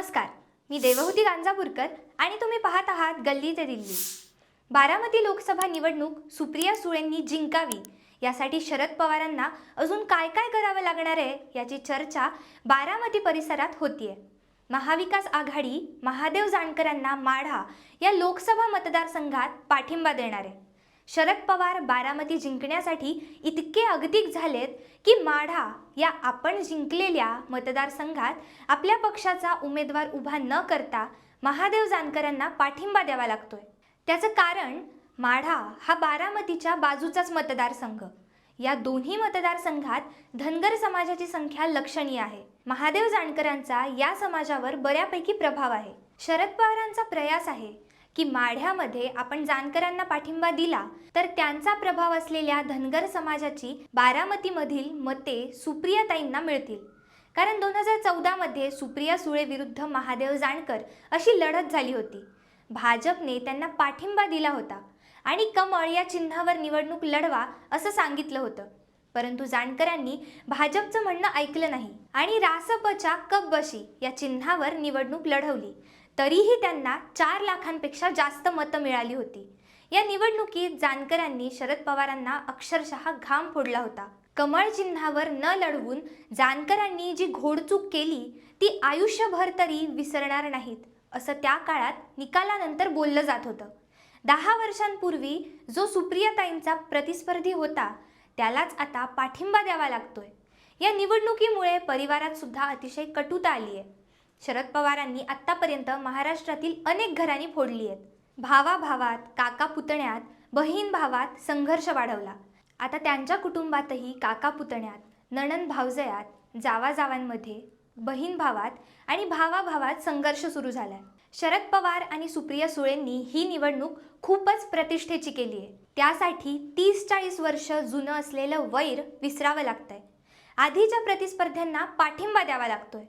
नमस्कार. मी देवहूती गांजापूरकर आणि तुम्ही पाहत आहात गल्ली ते दिल्ली. बारामती लोकसभा निवडणूक सुप्रिया सुळेंनी जिंकावी यासाठी शरद पवारांना अजून काय काय करावं लागणार आहे याची चर्चा बारामती परिसरात होतीये. महाविकास आघाडी महादेव जानकरांना माढा या लोकसभा मतदारसंघात पाठिंबा देणार आहे. शरद पवार बारामती जिंकण्यासाठी इतके अगतिक झालेत की माढा या आपण जिंकलेल्या मतदारसंघात आपल्या पक्षाचा उमेदवार उभा न करता महादेव जानकरांना पाठिंबा द्यावा लागतोय. त्याचं कारण माढा हा बारामतीच्या बाजूचाच मतदारसंघ. या दोन्ही मतदारसंघात धनगर समाजाची संख्या लक्षणीय आहे. महादेव जानकरांचा या समाजावर बऱ्यापैकी प्रभाव आहे. शरद पवारांचा प्रयास आहे की माढ्यामध्ये आपण जानकरांना पाठिंबा दिला तर त्यांचा प्रभाव असलेल्या धनगर समाजाची बारामतीमधील मते सुप्रियाताईंना मिळतील. कारण दोन हजार चौदामध्ये सुप्रिया सुळे विरुद्ध महादेव जानकर अशी लढत झाली होती. भाजपने त्यांना पाठिंबा दिला होता आणि कमळ या चिन्हावर निवडणूक लढवा असं सांगितलं होतं. परंतु जानकरांनी भाजपचं म्हणणं ऐकलं नाही आणि रासपच्या कब्बशी या चिन्हावर निवडणूक लढवली. तरीही त्यांना चार लाखांपेक्षा जास्त मतं मिळाली होती. या निवडणुकीत जानकरांनी शरद पवारांना अक्षरशः घाम फोडला होता. कमळ चिन्हावर न लढवून जानकरांनी जी घोडचूक केली ती आयुष्यभर तरी विसरणार नाहीत असं त्या काळात निकालानंतर बोललं जात होतं. दहा वर्षांपूर्वी जो सुप्रियाताईंचा प्रतिस्पर्धी होता त्यालाच आता पाठिंबा द्यावा लागतोय. या निवडणुकीमुळे परिवारात सुद्धा अतिशय कटुता आली आहे शरद पवारांनी आत्तापर्यंत महाराष्ट्रातील अनेक घरांनी फोडली आहेत. भावा भावात काका पुतण्यात बहीण भावात संघर्ष वाढवला. आता त्यांच्या कुटुंबातही काका पुतण्यात नणन भावजयात जावाजावांमध्ये बहीण भावात आणि भावा भावात संघर्ष सुरू झालाय शरद पवार आणि सुप्रिया सुळेंनी ही निवडणूक खूपच प्रतिष्ठेची केली आहे. त्यासाठी तीस चाळीस वर्ष जुनं असलेलं वैर विसरावं लागतंय. आधीच्या प्रतिस्पर्ध्यांना पाठिंबा द्यावा लागतोय.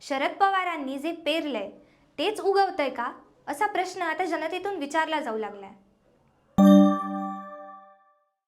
शरद पवारांनी जे पेरलंय तेच उगवतंय का? असा प्रश्न आता जनतेतून विचारला जाऊ लागलाय.